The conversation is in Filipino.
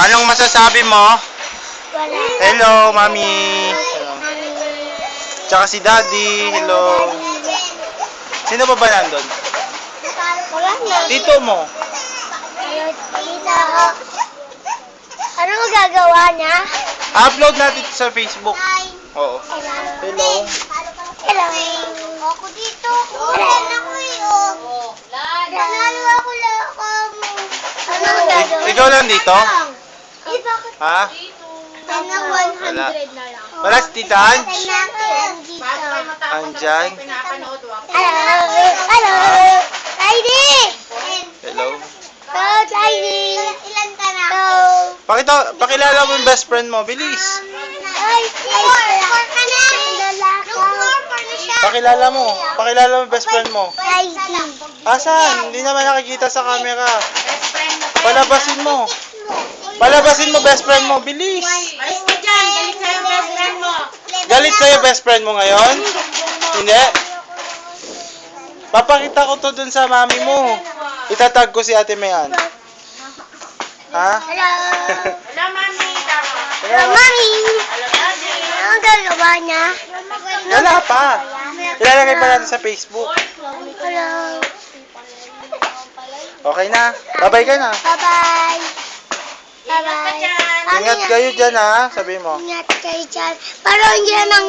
Anong masasabi mo? Wala. Hello, mami. Hello. Tsaka si daddy. Hello. Sino pa ba nandun? Wala na. Tito mo. Tita ko. Ano magagawa niya? Upload natin sa Facebook. Oo. Hello. Hello. Ako dito. Wala na ko yun. Nanalo ako lang ako. Ano magagawa? Ik- ikaw lang dito? Ha? Sana 100 Wala. na lang. Wala si Tita Ange? Nandito. Andyan. Hello. Hello. Heidi. Hello. Hello, Heidi. Ilan ka na? Hello. Pakita, pakilala mo yung best friend mo. Bilis. Ay, ay, four ka na. Lalaka. na siya. Pakilala mo. Pakilala mo yung best friend mo. Heidi. Asan? Hindi naman nakikita sa camera. Palabasin mo. Palabasin mo best friend mo. Bilis. Alis ka dyan, galit sa'yo best friend mo. Galit sa'yo best friend mo ngayon? Hindi? Papakita ko to dun sa mami mo. Itatag ko si ate Mayan. Ha? Hello. Wala, mami. Hello, mami. Hello, daddy. Ano gagawa niya? Wala pa. Ilalagay pa natin sa Facebook. Hello. Okay na. Babay ka na. Bye-bye. Bye-bye. Ingat kayo dyan ha. Sabi mo. Ingat kayo dyan. Parang hindi na